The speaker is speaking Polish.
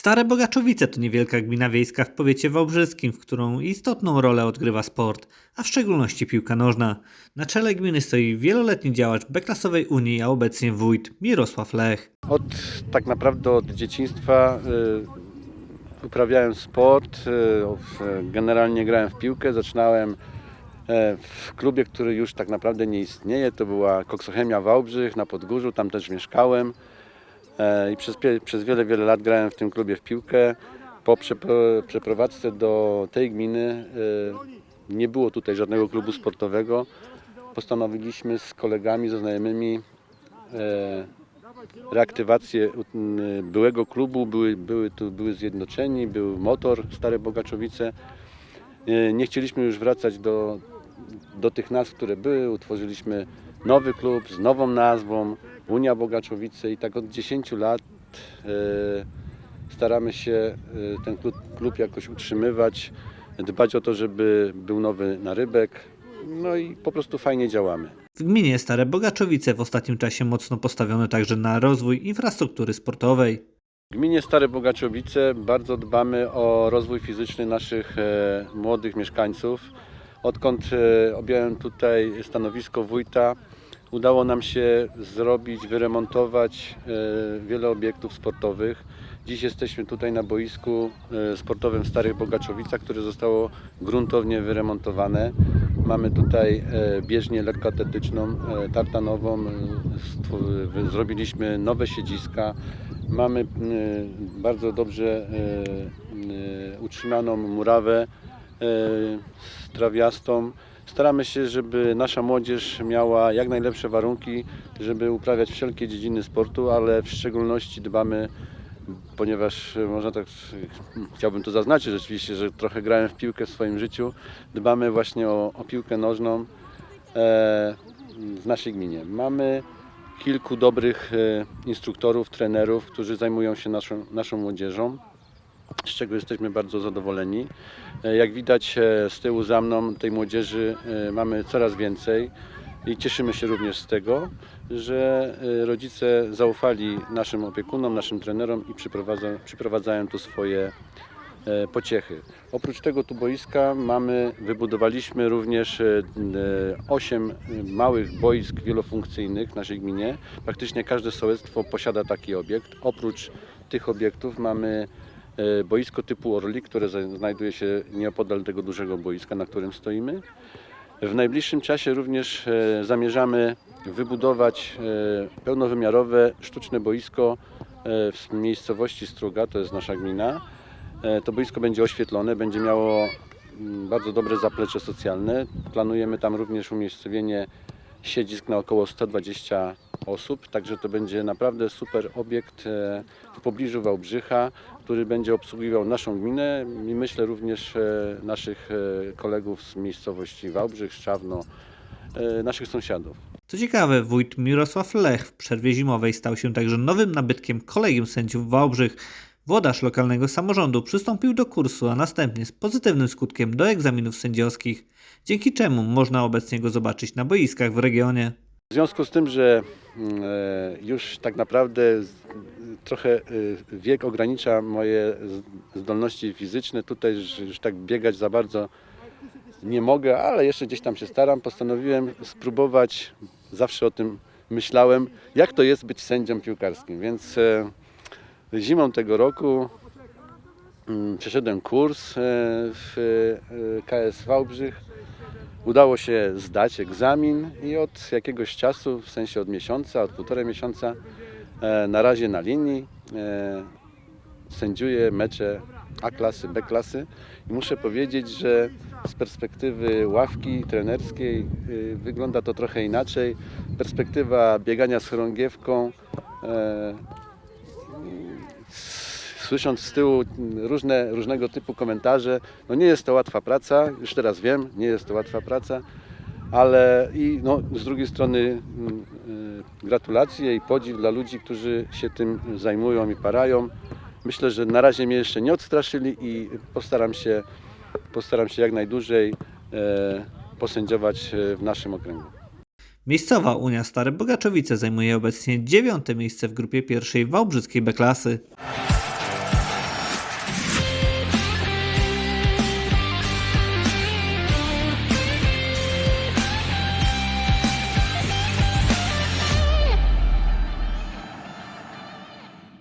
Stare Bogaczowice to niewielka gmina wiejska w powiecie wałbrzyskim, w którą istotną rolę odgrywa sport, a w szczególności piłka nożna. Na czele gminy stoi wieloletni działacz B-klasowej Unii, a obecnie wójt Mirosław Lech. Od tak naprawdę od dzieciństwa y, uprawiałem sport. y, generalnie grałem w piłkę. Zaczynałem e, w klubie, który już tak naprawdę nie istnieje. To była Koksochemia Wałbrzych na Podgórzu. Tam też mieszkałem. E, I przez, przez wiele, wiele lat grałem w tym klubie w piłkę. Po przepro- przeprowadzce do tej gminy y, nie było tutaj żadnego klubu sportowego. Postanowiliśmy z kolegami, ze znajomymi e, reaktywację byłego klubu, były, były tu były zjednoczeni, był motor Stare Bogaczowice. Nie chcieliśmy już wracać do, do tych nazw, które były. Utworzyliśmy nowy klub z nową nazwą, Unia Bogaczowice i tak od 10 lat y, staramy się y, ten klub, klub jakoś utrzymywać, dbać o to, żeby był nowy narybek. No i po prostu fajnie działamy. W gminie Stare Bogaczowice w ostatnim czasie mocno postawiono także na rozwój infrastruktury sportowej. W gminie Stare Bogaczowice bardzo dbamy o rozwój fizyczny naszych e, młodych mieszkańców. Odkąd e, objąłem tutaj stanowisko wójta, udało nam się zrobić, wyremontować e, wiele obiektów sportowych. Dziś jesteśmy tutaj na boisku e, sportowym w Starych Bogaczowicach, które zostało gruntownie wyremontowane. Mamy tutaj e, bieżnię lekkoatletyczną, tartanową. Zrobiliśmy nowe siedziska. Mamy bardzo dobrze utrzymaną murawę trawiastą. Staramy się, żeby nasza młodzież miała jak najlepsze warunki, żeby uprawiać wszelkie dziedziny sportu, ale w szczególności dbamy, ponieważ e, można tak, e, chciałbym to zaznaczyć rzeczywiście, że trochę grałem w piłkę w swoim życiu, dbamy właśnie o, o piłkę nożną e, w naszej gminie. Mamy kilku dobrych e, instruktorów, trenerów, którzy zajmują się naszą, naszą młodzieżą, z czego jesteśmy bardzo zadowoleni. E, Jak widać e, z tyłu za mną tej młodzieży e, mamy coraz więcej i cieszymy się również z tego, że rodzice zaufali naszym opiekunom, naszym trenerom i przyprowadza- przyprowadzają tu swoje pociechy. Oprócz tego tu boiska mamy, wybudowaliśmy również 8 małych boisk wielofunkcyjnych w naszej gminie. Praktycznie każde sołectwo posiada taki obiekt. Oprócz tych obiektów mamy boisko typu Orli, które znajduje się nieopodal tego dużego boiska, na którym stoimy. W najbliższym czasie również e, zamierzamy wybudować e, pełnowymiarowe sztuczne boisko e, w miejscowości Struga, to jest nasza gmina. E, To boisko będzie oświetlone, będzie miało mm, bardzo dobre zaplecze socjalne. Planujemy tam również umiejscowienie siedzisk na około 120 osób, także to będzie naprawdę super obiekt e, w pobliżu Wałbrzycha, który będzie obsługiwał naszą gminę i myślę również e, naszych e, kolegów z miejscowości Wałbrzych, Szczawno, naszych sąsiadów. Co ciekawe, wójt Mirosław Lech w przerwie zimowej stał się także nowym nabytkiem kolegium sędziów Wałbrzych. Włodarz lokalnego samorządu przystąpił do kursu, a następnie z pozytywnym skutkiem do egzaminów sędziowskich, dzięki czemu można obecnie go zobaczyć na boiskach w regionie. W związku z tym, że mm, e, już tak naprawdę trochę e, wiek ogranicza moje zdolności fizyczne, tutaj już, tak biegać za bardzo nie mogę, ale jeszcze gdzieś tam się staram. Postanowiłem spróbować, zawsze o tym myślałem, jak to jest być sędzią piłkarskim. Więc e, zimą tego roku mm, przeszedłem kurs w KS Wałbrzych. Udało się zdać egzamin i od jakiegoś czasu, w sensie od miesiąca, od półtorej miesiąca, e, na razie na linii e, sędziuję mecze A klasy, B klasy i muszę powiedzieć, że z perspektywy ławki trenerskiej y, wygląda to trochę inaczej. Perspektywa biegania z chorągiewką, e, słysząc z tyłu różne, różnego typu komentarze, no nie jest to łatwa praca, już teraz wiem, nie jest to łatwa praca, ale i no, z drugiej strony mm, y, gratulacje i podziw dla ludzi, którzy się tym zajmują i parają. Myślę, że na razie mnie jeszcze nie odstraszyli i postaram się, postaram się jak najdłużej e, posędziować e, w naszym okręgu. Miejscowa Unia Stare Bogaczowice zajmuje obecnie dziewiąte miejsce w grupie pierwszej Wałbrzyskiej B-klasy.